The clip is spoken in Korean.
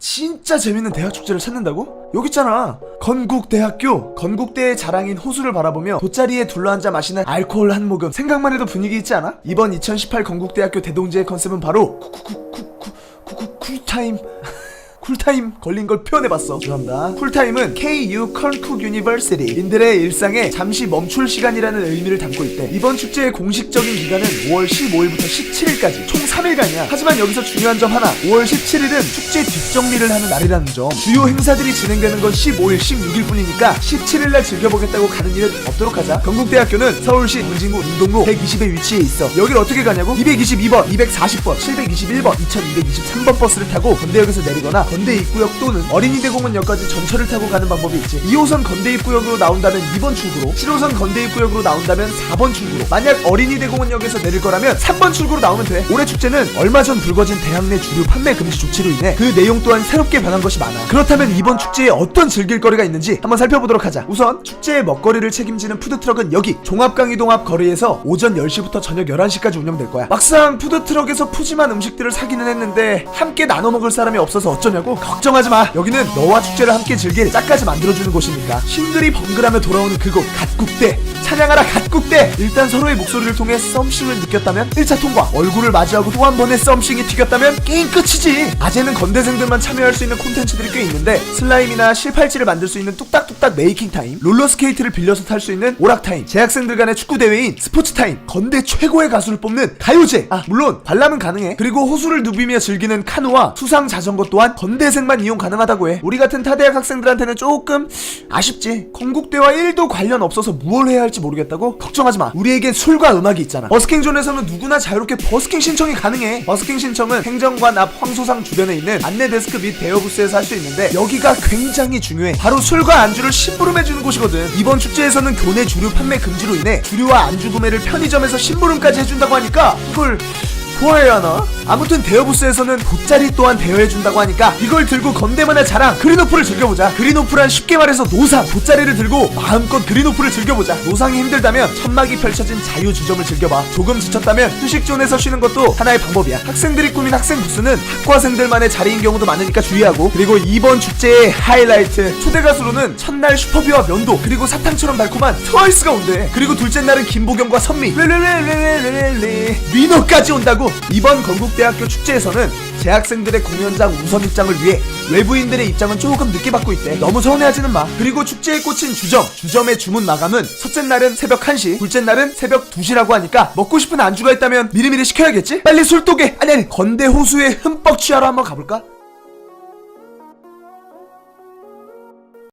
진짜 재밌는 대학 축제를 찾는다고? 여기 있잖아 건국대학교 건국대의 자랑인 호수를 바라보며 돗자리에 둘러앉아 마시는 알코올 한 모금 생각만 해도 분위기 있지 않아? 이번 2018 건국대학교 대동제의 컨셉은 바로 쿠쿠쿠쿠쿠쿠 쿨타임 쿨타임 걸린 걸 표현해봤어. 죄송합니다. 쿨타임은 KU 컨쿡 유니버시티 인들의 일상에 잠시 멈출 시간이라는 의미를 담고 있대. 이번 축제의 공식적인 기간은 5월 15일부터 17일까지 총 3일간이야. 하지만 여기서 중요한 점 하나. 5월 17일은 축제 뒷정리를 하는 날이라는 점. 주요 행사들이 진행되는 건 15일, 16일 뿐이니까 17일 날 즐겨보겠다고 가는 일은 없도록 하자. 건국대학교는 서울시 광진구 운동로 120에 위치해 있어. 여길 어떻게 가냐고? 222번, 240번, 721번, 2223번 버스를 타고 건대역에서 내리거나 건대 입구역 또는 어린이 대공원역까지 전철을 타고 가는 방법이 있지. 2호선 건대 입구역으로 나온다면 2번 출구로, 7호선 건대 입구역으로 나온다면 4번 출구로, 만약 어린이 대공원역에서 내릴 거라면 3번 출구로 나오면 돼. 올해 축제는 얼마 전 불거진 대학 내 주류 판매 금지 조치로 인해 그 내용 또한 새롭게 변한 것이 많아. 그렇다면 이번 축제에 어떤 즐길 거리가 있는지 한번 살펴보도록 하자. 우선 축제의 먹거리를 책임지는 푸드트럭은 여기 종합강이동 앞 거리에서 오전 10시부터 저녁 11시까지 운영될 거야. 막상 푸드트럭에서 푸짐한 음식들을 사기는 했는데 함께 나눠 먹을 사람이 없어서 어쩌냐 고? 걱정하지 마. 여기는 너와 축제를 함께 즐길 짝까지 만들어주는 곳이니까. 싱글이 번글하며 돌아오는 그곳 갓국대. 찬양하라 갓국대. 일단 서로의 목소리를 통해 썸씽을 느꼈다면 1차 통과. 얼굴을 마주하고 또 한 번의 썸씽이 튀겼다면 게임 끝이지. 아재는 건대생들만 참여할 수 있는 콘텐츠들이 꽤 있는데 슬라임이나 실팔찌를 만들 수 있는 뚝딱뚝딱 메이킹 타임, 롤러스케이트를 빌려서 탈 수 있는 오락 타임, 재학생들 간의 축구 대회인 스포츠 타임, 건대 최고의 가수를 뽑는 가요제. 아 물론 관람은 가능해. 그리고 호수를 누비며 즐기는 카누와 수상 자전거 또한 건대생만 이용 가능하다고 해. 우리 같은 타대학 학생들한테는 조금 아쉽지. 건국대와 1도 관련 없어서 무얼 해야 할지 모르겠다고? 걱정하지 마. 우리에겐 술과 음악이 있잖아. 버스킹존에서는 누구나 자유롭게 버스킹 신청이 가능해. 버스킹 신청은 행정관 앞 황소상 주변에 있는 안내 데스크 및 대여 부스에서 할 수 있는데 여기가 굉장히 중요해. 바로 술과 안주를 심부름해 주는 곳이거든. 이번 축제에서는 교내 주류 판매 금지로 인해 주류와 안주 구매를 편의점에서 심부름까지 해준다고 하니까 이걸 좋아해야 하나? 아무튼 대여부스에서는 돗자리 또한 대여해준다고 하니까 이걸 들고 건대만의 자랑 그린오프를 즐겨보자 그린오프란 쉽게 말해서 노상 돗자리를 들고 마음껏 그린오프를 즐겨보자 노상이 힘들다면 천막이 펼쳐진 자유주점을 즐겨봐 조금 지쳤다면 휴식존에서 쉬는 것도 하나의 방법이야 학생들이 꾸민 학생 부스는 학과생들만의 자리인 경우도 많으니까 주의하고 그리고 이번 축제의 하이라이트 초대 가수로는 첫날 슈퍼비와 면도 그리고 사탕처럼 달콤한 트와이스가 온대 그리고 둘째 날은 김보경과 선미 레레레레레레레 위너까지 온다고 이번 건국대학교 축제에서는 재학생들의 공연장 우선 입장을 위해 외부인들의 입장은 조금 늦게 받고 있대 너무 서운해하지는 마 그리고 축제에 꽂힌 주점 주점의 주문 마감은 첫째 날은 새벽 1시 둘째 날은 새벽 2시라고 하니까 먹고 싶은 안주가 있다면 미리미리 시켜야겠지? 빨리 술독에 아니 아니 건대 호수에 흠뻑 취하러 한번 가볼까?